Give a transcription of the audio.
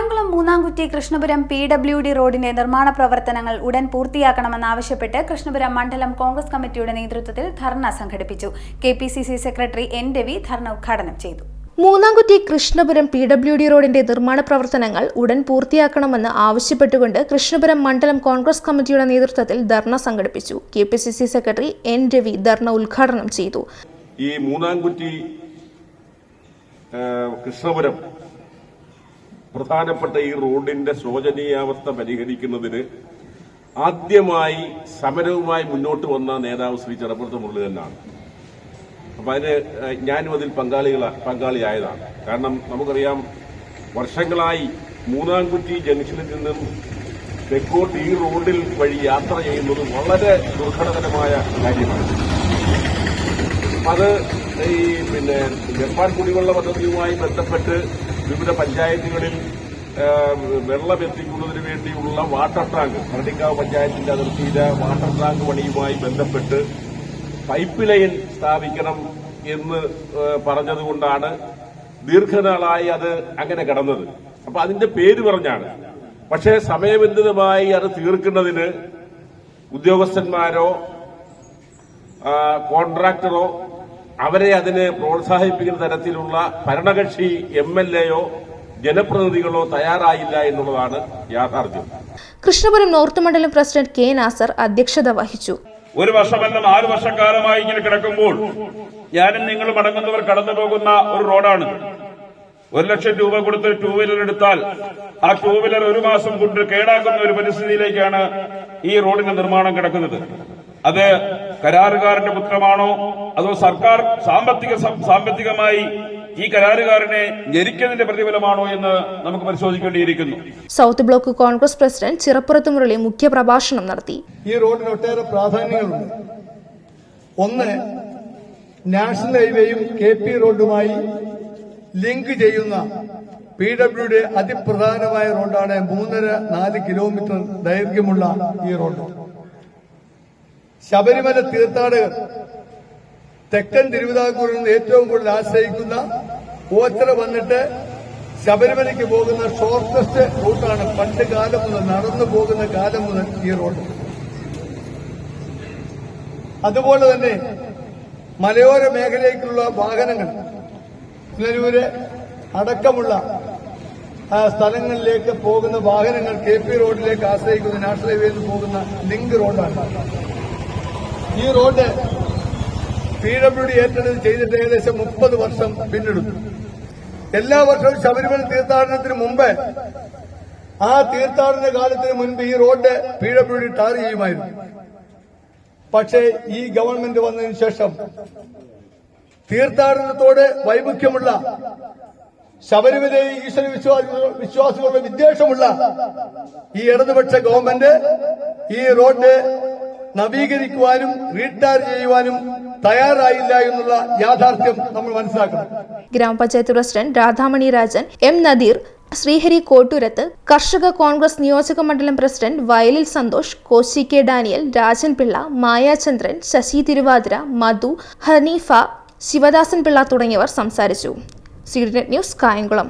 Kayamkulam Moonnamkutti Krishnapuram P W D റോഡിന്റെ നിർമ്മാണ പ്രവർത്തനങ്ങൾ ഉടൻ പൂർത്തിയാക്കണമെന്നാവശ്യപ്പെട്ട് കൃഷ്ണപുരം മണ്ഡലം കോൺഗ്രസ് കമ്മിറ്റിയുടെ നേതൃത്വത്തിൽ ധർണ സംഘടിപ്പിച്ചു. K P C C secretary N Ravi dharna ഉദ്ഘാടനം ചെയ്തു. Moonnamkutti Krishnapuram P W D റോഡിന്റെ നിർമ്മാണ പ്രവർത്തനങ്ങൾ ഉടൻ പൂർത്തിയാക്കണമെന്ന് ആവശ്യപ്പെട്ടുകൊണ്ട് കൃഷ്ണപുരം മണ്ഡലം കോൺഗ്രസ് കമ്മിറ്റിയുടെ നേതൃത്വത്തിൽ ധർണ സംഘടിപ്പിച്ചു. K P C C secretary N Ravi dharna ഉദ്ഘാടനം ചെയ്തു. ഈ മൂന്നാംകുറ്റി കൃഷ്ണപുരം പ്രധാനപ്പെട്ട ഈ റോഡിന്റെ ശോചനീയാവസ്ഥ പരിഹരിക്കുന്നതിന് ആദ്യമായി സമരവുമായി മുന്നോട്ട് വന്ന നേതാവ് ശ്രീ ചെറുപ്പുറത്ത് തന്നെയാണ് അപ്പൊ അതിന് ഞാനും അതിൽ പങ്കാളികള പങ്കാളിയായതാണ്. കാരണം നമുക്കറിയാം വർഷങ്ങളായി മൂന്നാംകുറ്റി ജംഗ്ഷനിൽ നിന്നും തെക്കോട്ട് ഈ റോഡിൽ വഴി യാത്ര ചെയ്യുന്നത് വളരെ ദുർഘടകരമായ കാര്യമാണ്. അത് ഈ പിന്നെ ജപ്പാൻ കുടിവെള്ള പദ്ധതിയുമായി ബന്ധപ്പെട്ട് വിവിധ പഞ്ചായത്തുകളിൽ വെള്ളം എത്തിക്കുന്നതിന് വേണ്ടിയുള്ള വാട്ടർ ടാങ്ക് ഭരണിക്കാവ് പഞ്ചായത്തിന്റെ അതിർത്തിയിലെ വാട്ടർ ടാങ്ക് പണിയുമായി ബന്ധപ്പെട്ട് പൈപ്പ് ലൈൻ സ്ഥാപിക്കണം എന്ന് പറഞ്ഞതുകൊണ്ടാണ് ദീർഘനാളായി അത് അങ്ങനെ കടന്നത്. അപ്പൊ അതിന്റെ പേര് പറഞ്ഞാണ്. പക്ഷേ സമയബന്ധിതമായി അത് തീർക്കുന്നതിന് ഉദ്യോഗസ്ഥന്മാരോ കോൺട്രാക്ടറോ അവരെ അതിന് പ്രോത്സാഹിപ്പിക്കുന്ന തരത്തിലുള്ള ഭരണകക്ഷി എം എൽ എയോ ജനപ്രതിനിധികളോ തയ്യാറായില്ല എന്നുള്ളതാണ് യാഥാർത്ഥ്യം. കൃഷ്ണപുരം നോർത്ത് മണ്ഡലം പ്രസിഡന്റ് കെ നാസർ അധ്യക്ഷത വഹിച്ചു. ഒരു വർഷമല്ല നാല് വർഷക്കാലമായി ഇങ്ങനെ കിടക്കുമ്പോൾ ഞാനും നിങ്ങൾ അടങ്ങുന്നവർ കടന്നു പോകുന്ന ഒരു റോഡാണ്. ഒരു ലക്ഷം രൂപ കൊടുത്ത് ടൂ വീലർ എടുത്താൽ ആ ടൂ വീലർ ഒരു മാസം കൊണ്ട് കേടാക്കുന്ന ഒരു പരിസ്ഥിതിയിലേക്കാണ് ഈ റോഡിന്റെ നിർമ്മാണം കിടക്കുന്നത്. അത് കരാറുകാരന്റെ പുത്രമാണോ? അതോ സർക്കാർ സാമ്പത്തിക സാമ്പത്തികമായി ഈ കരാറുകാരനെ ഞെരിക്കുന്നതിന്റെ പ്രതിഫലമാണോ എന്ന് നമുക്ക് പരിശോധിക്കേണ്ടിയിരിക്കുന്നു. South block Congress president Chirappurathu Murali മുഖ്യ പ്രഭാഷണം നടത്തി. ഈ റോഡിന് ഒട്ടേറെ പ്രാധാന്യങ്ങളുണ്ട്. ഒന്ന് നാഷണൽ ഹൈവേയും കെ പി റോഡുമായി ലിങ്ക് ചെയ്യുന്ന പി ഡബ്ല്യുഡി അതിപ്രധാനമായ റോഡാണ് മൂന്നര നാല് കിലോമീറ്റർ ദൈർഘ്യമുള്ള ഈ റോഡ്. ശബരിമല തീർത്ഥാടകർ തെക്കൻ തിരുവിതാംകൂറിൽ നിന്ന് ഏറ്റവും കൂടുതൽ ആശ്രയിക്കുന്ന ഓച്ചറ വന്നിട്ട് ശബരിമലയ്ക്ക് പോകുന്ന ഷോർട്ടസ്റ്റ് റൂട്ടാണ് പണ്ട് കാലം മുതൽ നടന്നു പോകുന്ന കാലം മുതൽ ഈ റോഡ് അതുപോലെ തന്നെ മലയോര മേഖലയിലേക്കുള്ള വാഹനങ്ങൾ പുനലൂര് അടക്കമുള്ള സ്ഥലങ്ങളിലേക്ക് പോകുന്ന വാഹനങ്ങൾ കെ പി റോഡിലേക്ക് ആശ്രയിക്കുന്ന നാഷണൽ ഹൈവേയിൽ പോകുന്ന ലിങ്ക് റോഡാണ്. ഈ റോഡ് പി ഡബ്ല്യു ഡി ഏറ്റെടുത്ത് ചെയ്തിട്ട് ഏകദേശം മുപ്പത് വർഷം പിന്നിടുന്നു. എല്ലാ വർഷവും ശബരിമല തീർത്ഥാടനത്തിന് മുമ്പ് ആ തീർത്ഥാടന കാലത്തിന് മുൻപ് ഈ road P W D tar ചെയ്യുമായിരുന്നു. പക്ഷേ ഈ ഗവൺമെന്റ് വന്നതിന് ശേഷം തീർത്ഥാടനത്തോട് വൈമുഖ്യമുള്ള ശബരിമലയെ ഈശ്വര വിശ്വാസ വിശ്വാസികളുടെ വിദ്വേഷമുള്ള ഈ ഇടതുപക്ഷ ഗവൺമെന്റ് ഈ റോഡ് നവീകരിക്കുവാനും റീടാർ ചെയ്യുവാനും തയ്യാറായില്ല എന്നുള്ള യാഥാർത്ഥ്യം നമ്മൾ മനസ്സിലാക്കണം. ഗ്രാമപഞ്ചായത്ത് പ്രസിഡന്റ് രാധാമണി രാജൻ എം നദീർ ശ്രീഹരി കോട്ടൂരത്ത് കർഷക കോൺഗ്രസ് നിയോജക മണ്ഡലം പ്രസിഡന്റ് വയലിൽ സന്തോഷ് കോശി കെ ഡാനിയൽ രാജൻ പിള്ള മായാചന്ദ്രൻ ശശി തിരുവാതിര മധു ഹനീഫ ശിവദാസൻ പിള്ള തുടങ്ങിയവർ സംസാരിച്ചു. സീഡിനെറ്റ് ന്യൂസ് കായംകുളം.